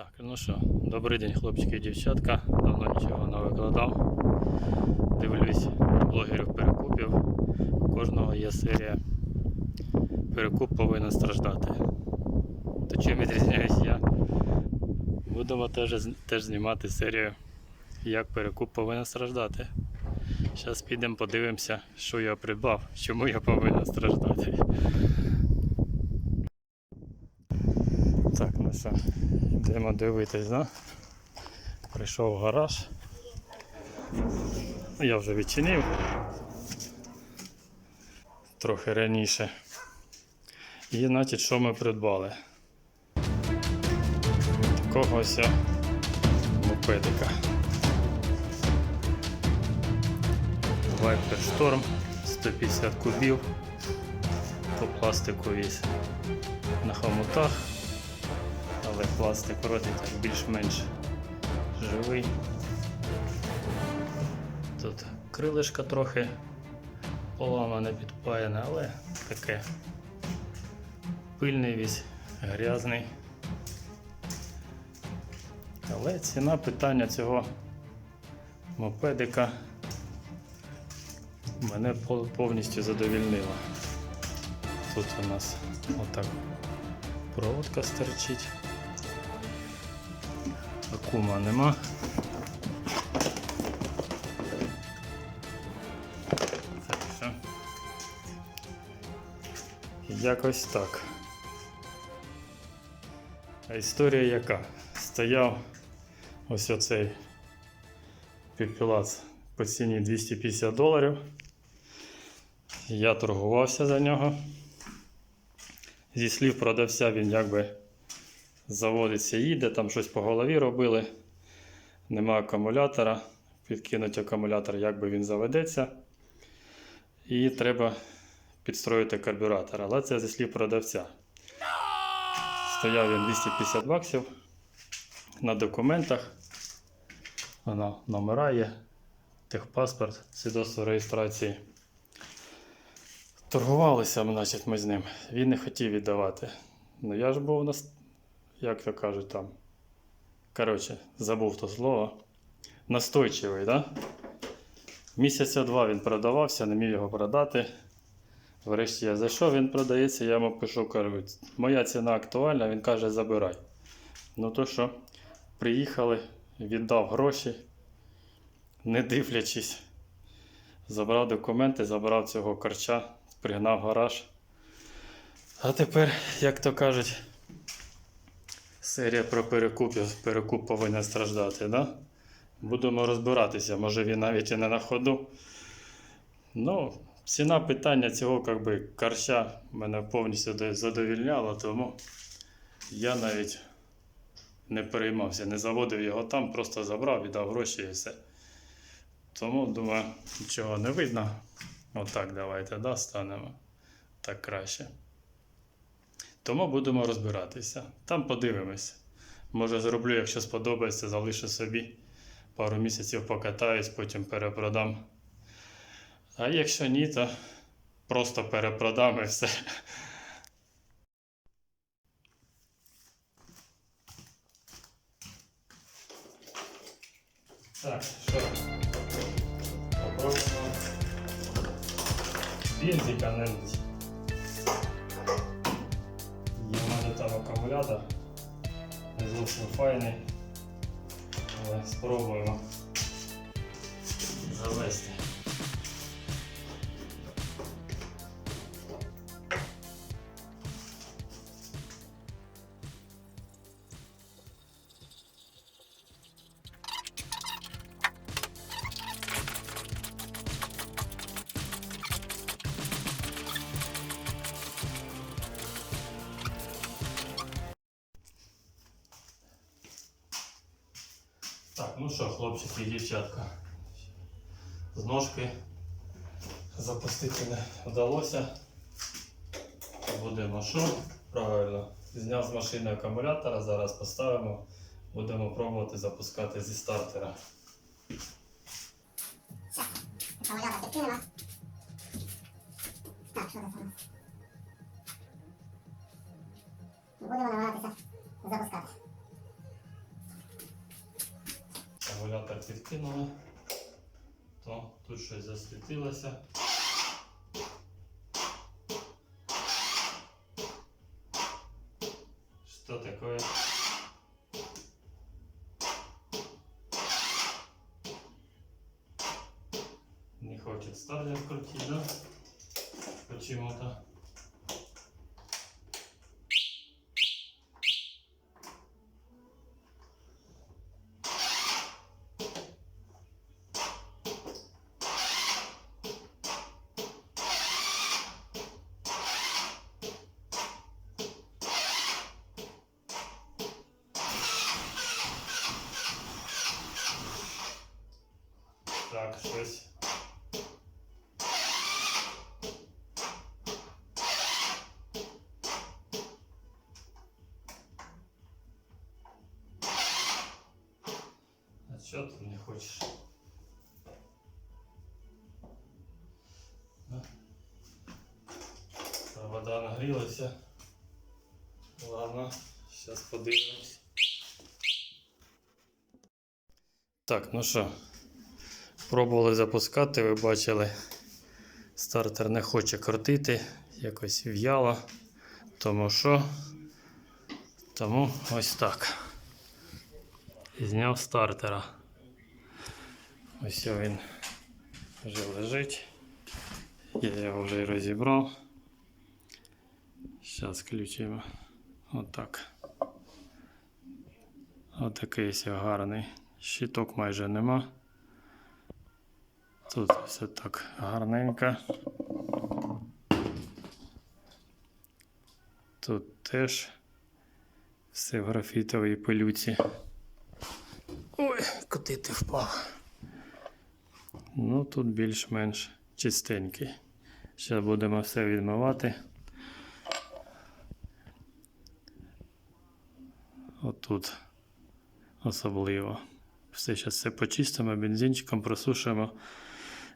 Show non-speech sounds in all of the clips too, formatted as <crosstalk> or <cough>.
Так, ну що, добрий день, хлопчики і дівчатка. Давно нічого не викладав. Дивлюсь блогерів перекупів. У кожного є серія. Перекуп повинен страждати. То чим відрізняюсь я? Будемо теж, теж знімати серію, як перекуп повинен страждати. Зараз підемо подивимося, що я придбав, чому я повинен страждати. Так, ну що, йдемо дивитись, да? Прийшов в гараж. Я вже відчинив. Трохи раніше. І значить, що ми придбали? Такого ось мопедика. Viper Storm 150 кубів. По пластику весь на хомутах але пластик вроді більш-менш живий. Тут крилишко трохи поламане, підпаяне, але таке пильний весь, грязний. Але ціна питання цього мопедика мене повністю задовільнила. Тут у нас отак проводка стерчить. Акума нема. Так що. Якось так. А історія яка? Стояв ось оцей піпілац по ціні 250 доларів. Я торгувався за нього. Зі слів продавця він якби заводиться, їде, там щось по голові робили. Нема акумулятора. Підкинуть акумулятор, як би він заведеться. І треба підстроїти карбюратор. Але це зі слів продавця. Стояв він 250 баксів на документах. Вона номера є, техпаспорт, свідоцтво реєстрації. Торгувалися значить, ми з ним. Він не хотів віддавати. Ну я ж був на, як то кажуть там. Коротше, забув то слово. Настойчивий, да? Місяця два він продавався, не міг його продати. Врешті я зайшов, він продається, я йому пишу, кажу, моя ціна актуальна, він каже, забирай. Ну то що, приїхали, віддав гроші, не дивлячись. Забрав документи, забрав цього корча, пригнав гараж. А тепер, як то кажуть, серія про перекупів. Перекуп повинен страждати, да? Будемо розбиратися, може він навіть і не на ходу. Ну, ціна питання цього как би, карща мене повністю задовільняла, тому я навіть не переймався, не заводив його там, просто забрав, віддав гроші і все. Тому, думаю, нічого не видно. Отак давайте да, станемо. Так краще. Тому будемо розбиратися. Там подивимось. Може зроблю, якщо сподобається, залишу собі. Пару місяців покатаюсь, потім перепродам. А якщо ні, то просто перепродам і все. Так, що? Попробуємо бензика налить. Акумулятор. Зовсім файний. Але спробуємо завести. Ну що, хлопчики і дівчатка. З ножки запустити не вдалося. Будемо що? Правильно. Зняв з машини акумулятора, зараз поставимо. Будемо пробувати запускати зі стартера. Акумулятор підкинемо. Так, що це? Будемо намагатися запускати. Так відкинули, то тут щось засвітилося. Что такое? Не хочет старлер крутить, да? Почему-то. Так, щось. А що ти не хочеш? Вода нагрілася. Ладно, зараз подивимось. Так, ну що, пробували запускати, ви бачили, стартер не хоче крутити, якось в'яло. Тому що? Тому ось так. Зняв стартера. Ось він вже лежить. Я його вже розібрав. Зараз включимо. Отак. Отакий гарний. Щиток майже нема. Тут все так гарненько. Тут теж все в графітовій пилюці. Ой, куди ти впав? Ну, тут більш-менш чистенький. Зараз будемо все відмивати. Отут особливо. Все зараз все почистимо, бензинчиком просушимо.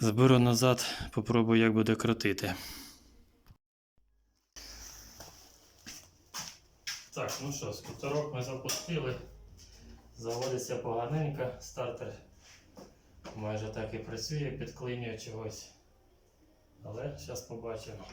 Зберу назад, попробую, як буде крутити. Так, ну що, скутерок ми запустили. Заводиться поганенько, стартер майже так і працює, підклинює чогось. Але зараз побачимо.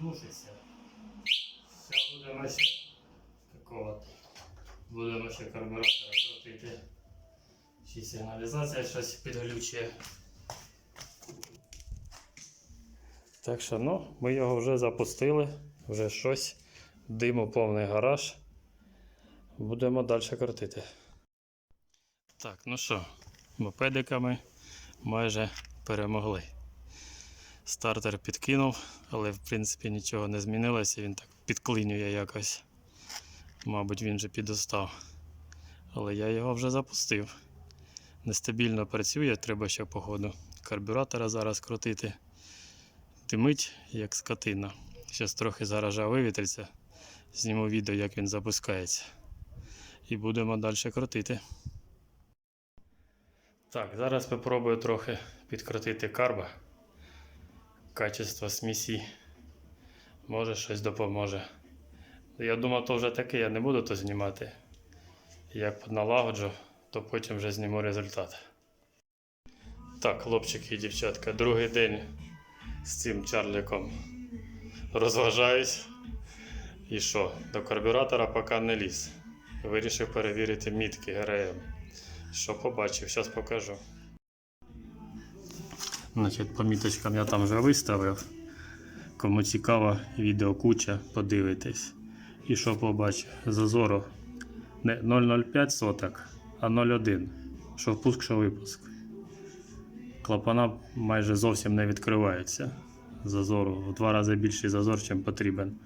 Душиться. Все, будемо ще какого Ще карбюратора крутити. Ще сигналізація щось підглючує. Так що, ну, ми його вже запустили, вже щось. Диму повний гараж. Будемо далі крутити. Так, ну що, мопедиками майже перемогли. Стартер підкинув, але в принципі нічого не змінилося, він так підклинює якось. Мабуть, він же підостав. Але я його вже запустив. Нестабільно працює, треба ще по ходу карбюратора зараз крутити. Димить, як скотина. Зараз трохи з гаража вивітриться. Зніму відео, як він запускається. І будемо далі крутити. Так, зараз спробую трохи підкрутити карба. Качество смісі. Може щось допоможе. Я думав, то вже таке, я не буду то знімати. Як налагоджу, то потім вже зніму результат. Так, хлопчики і дівчатка, другий день з цим чарліком розважаюсь. І що? До карбюратора поки не ліз. Вирішив перевірити мітки ГРМ. Що побачив, зараз покажу. Значить, по міточкам я там вже виставив. Кому цікаво, відео куча, подивитесь. І що побачив? Зазору не 0,05 соток, а 0,1. Що впуск, що випуск. Клапана майже зовсім не відкриваються. Зазору в два рази більший зазор, чим потрібен.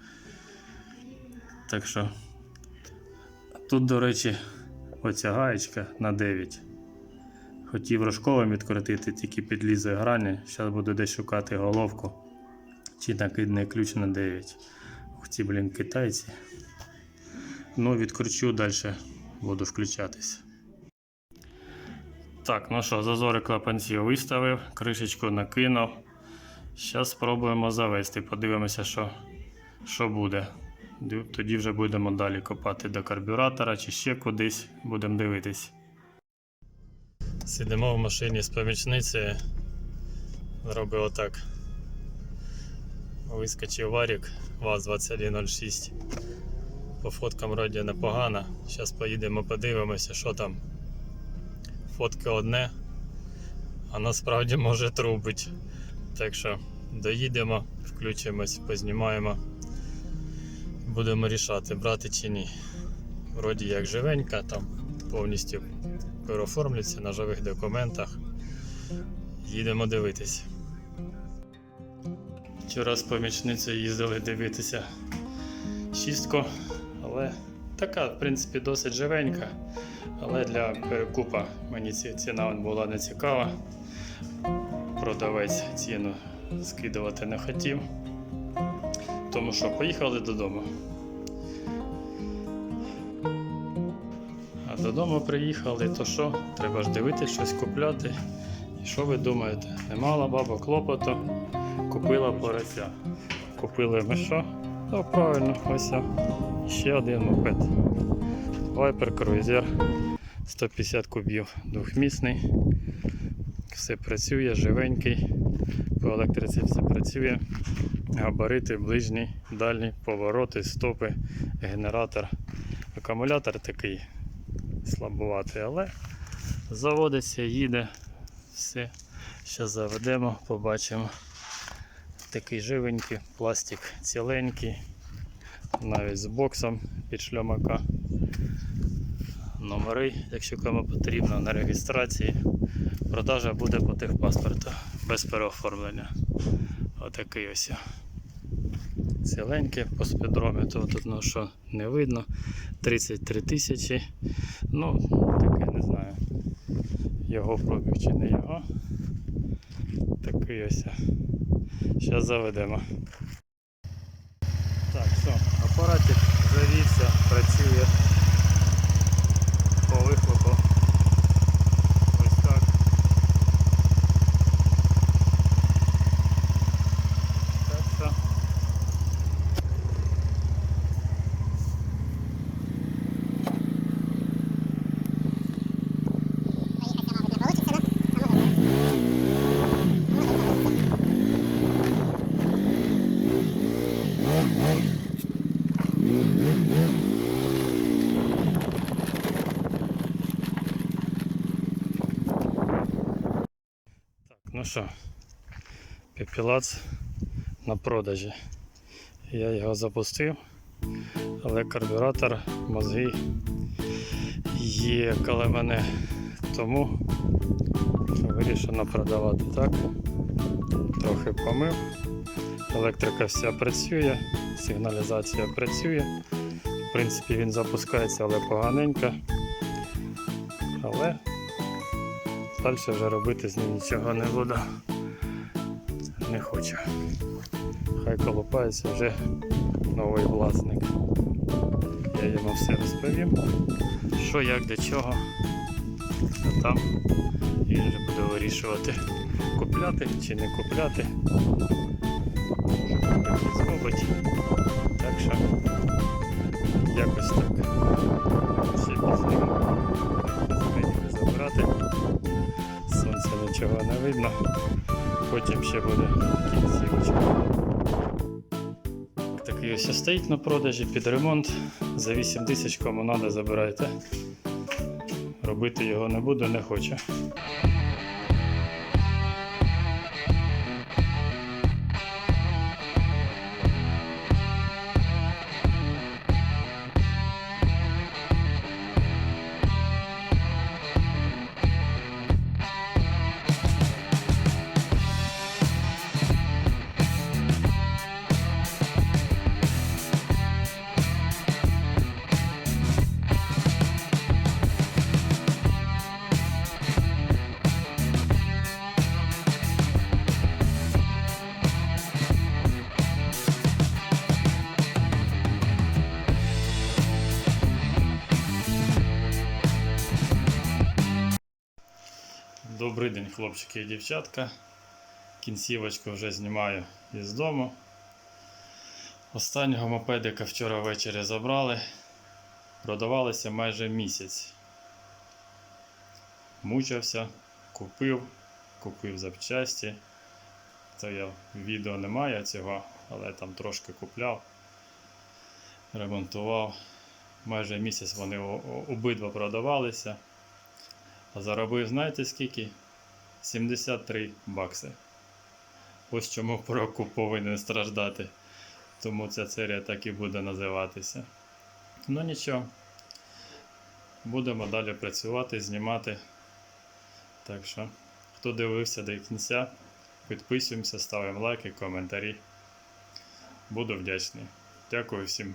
Так що тут, до речі, оця гаєчка на 9. Хотів рожковим відкрутити, тільки підлізе грані. Зараз буду десь шукати головку. Чи накидний ключ на 9. Ух ці, блін, китайці. Ну, відкручу далі, буду включатись. Так, ну що, зазори клапанців виставив, кришечку накинув. Зараз спробуємо завести, подивимося, що, що буде. Тоді вже будемо далі копати до карбюратора чи ще кудись, будемо дивитись. Сидимо в машині з помічницею. Зробив отак. Вискочив варік ВАЗ-2106. По фоткам вроді непогано. Зараз поїдемо подивимося, що там. Фотки одне, а насправді може трубить. Так що доїдемо, включимось, познімаємо. Будемо рішати, брати чи ні. Вроді як живенька, там повністю переоформлюється на живих документах. Їдемо дивитись. Вчора з помічницею їздили дивитися шістку, але така, в принципі, досить живенька. Але для перекупа мені ці- ціна була не цікава. Продавець ціну скидувати не хотів. Тому що поїхали додому. А додому приїхали, то що? Треба ж дивитися, щось купляти. І що ви думаєте? Немало баба клопоту, купила порося. Купили ми що? Ну, правильно, ось ще один мопед. Viper Cruiser 150 кубів двохмісний. Все працює, живенький. По електриці все працює. Габарити, ближні, дальні, повороти, стопи, генератор. Акумулятор такий слабуватий, але заводиться, їде. Все. Зараз заведемо, побачимо. Такий живенький, пластик ціленький, навіть з боксом під шльомака. Номери, якщо кому потрібно, на реєстрації. Продажа буде по техпаспорту без переоформлення. Отакий ось. Ціленький по спідрометру, тут ну що не видно. 33 тисячі. Ну, таке не знаю. Його пробіг чи не його. Такий ось. Зараз заведемо. Так, все, апаратик завівся, працює по вихлопу. Ось так. Так що. Поїхати, мабуть, не получиться, да? А може, Може, получиться. Так, ну що, пепілац на продажі. Я його запустив, але карбюратор, мозги є коло мене. Тому вирішено продавати так. Трохи помив. Електрика вся працює, сигналізація працює. В принципі, він запускається, але поганенько. Але Далі вже робити з ним нічого не буду. Не хочу. Хай колупається вже новий власник. Я йому все розповім. Що, як, для чого. А там він вже буде вирішувати, купляти чи не купляти. Зробить. Так що якось так. Видно. Потім ще буде кінцівочка. Такий ось стоїть на продажі під ремонт. За 8 тисяч кому треба, забирайте. Робити його не буду, не хочу. Добрий день, хлопчики і дівчатка. Кінцівочку вже знімаю із дому. Останнього мопедика вчора ввечері забрали. Продавалися майже місяць. Мучився, купив, купив запчасті. Це я відео немає цього, але там трошки купляв, ремонтував. Майже місяць вони обидва продавалися. А заробив, знаєте скільки? 73 бакси. Ось чому <laughs> прокуп повинен страждати. Тому ця серія так і буде називатися. Ну нічого. Будемо далі працювати, знімати. Так що, хто дивився до кінця, підписуємося, ставимо лайки, коментарі. Буду вдячний. Дякую всім.